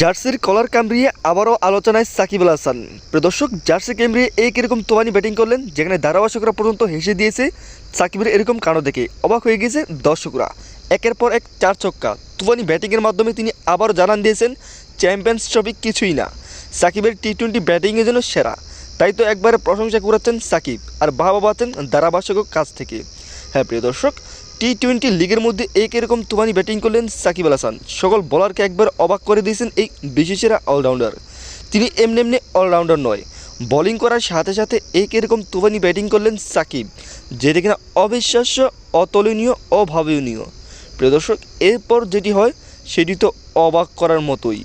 জার্সির কলার কামড়িয়ে আবারও আলোচনায় সাকিব আল হাসান। প্রদর্শক জার্সি কামড়িয়ে এই কীরকম তোমানি ব্যাটিং করলেন, যেখানে ধারাভাষকরা পর্যন্ত হেসে দিয়েছে সাকিবের এরকম কারণ দেখে। অবাক হয়ে গিয়েছে দর্শকরা। একের পর এক চার ছক্কা। তুফানি ব্যাটিংয়ের মাধ্যমে তিনি আবারও জানান দিয়েছেন, চ্যাম্পিয়ন্স ট্রফি কিছুই না। সাকিবের টি টোয়েন্টি ব্যাটিংয়ের জন্য সেরা। তাই তো একবারে প্রশংসা করাচ্ছেন সাকিব। আর বাবা পাচ্ছেন ধারাভাষকের কাছ থেকে। হ্যাঁ প্রিয় দর্শক টি টোয়েন্টি লিগের মধ্যে এক এরকম তুমানি ব্যাটিং করলেন সাকিব আল হাসান। সকল বলারকে একবার অবাক করে দিয়েছেন এই বিশেষেরা অলরাউন্ডার তিনি এমনি এমনি অলরাউন্ডার নয় বোলিং করার সাথে সাথে এক এরকম তুফানি ব্যাটিং করলেন সাকিব, যেটা কিনা অবিশ্বাস্য, অতুলনীয়, অভাবনীয়। প্রিয় দর্শক, এরপর যেটি হয়, সেটি তো অবাক করার মতোই।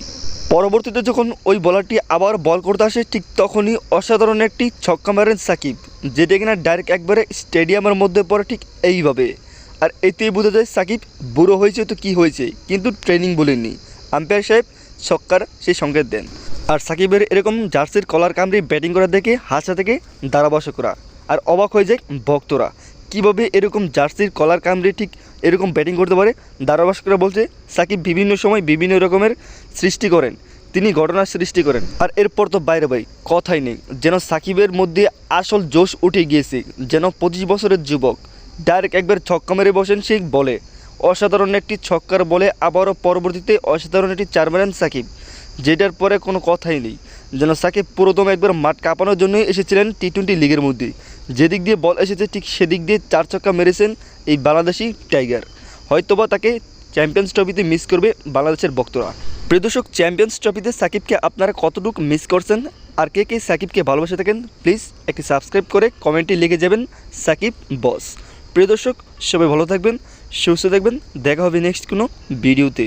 পরবর্তীতে যখন ওই বলারটি আবার বল করতে আসে, ঠিক তখনই অসাধারণ একটি ছক্কা মারেন সাকিব, যেটা কিনা ডাইরেক্ট একবারে স্টেডিয়ামের মধ্যে পড়ে ঠিক এইভাবে। আর এতেই বোঝা যায় সাকিব বুড়ো হয়েছে তো কি হয়েছে, কিন্তু ট্রেনিং বলেননি। আম্পায়ার সাহেব ছক্কার সেই সংকেত দেন। আর সাকিবের এরকম জার্সির কলার কামড়ে ব্যাটিং করা দেখে হাসা থেকে ধারাভাষকরা আর অবাক হয়ে যায় ভক্তরা। কীভাবে এরকম জার্সির কলার কামড়ে ঠিক এরকম ব্যাটিং করতে পারে? ধারাভাষকরা বলছে, সাকিব বিভিন্ন সময় বিভিন্ন রকমের সৃষ্টি করেন। তিনি ঘটনার সৃষ্টি করেন। আর এরপর তো বাইরে ভাই, কথাই নেই। যেন সাকিবের মধ্যে আসল জোশ উঠে গিয়েছে। যেন পঁচিশ বছরের যুবক। ডাইরেক্ট একবার ছক্কা মেরে বসেন সেই বলে। অসাধারণ একটি ছক্কার বলে আবারও পরবর্তীতে অসাধারণ একটি চার মারেন সাকিব। যেটার পরে কোনো কথাই নেই। যেন সাকিব পুরোদম একবার মাঠ কাঁপানোর জন্যই এসেছিলেন টি টোয়েন্টি লিগের মধ্যে। যেদিক দিয়ে বল এসেছে, ঠিক সেদিক দিয়ে চার ছক্কা মেরেছেন এই বাংলাদেশি টাইগার। হয়তোবা তাকে চ্যাম্পিয়ন্স ট্রফিতে মিস করবে বাংলাদেশের ভক্তরা। প্রিয়দর্শক চ্যাম্পিয়ন্স ট্রফিতে সাকিবকে আপনারা কতটুকু মিস করছেন? আর কে কে সাকিবকে ভালোবাসে থাকেন? প্লিজ একটি সাবস্ক্রাইব করে কমেন্টে লিখে যাবেন সাকিব বস। প্রিয় দর্শক সবাই ভালো থাকবেন সুস্থ থাকবেন দেখা হবে নেক্সট কোনো ভিডিওতে।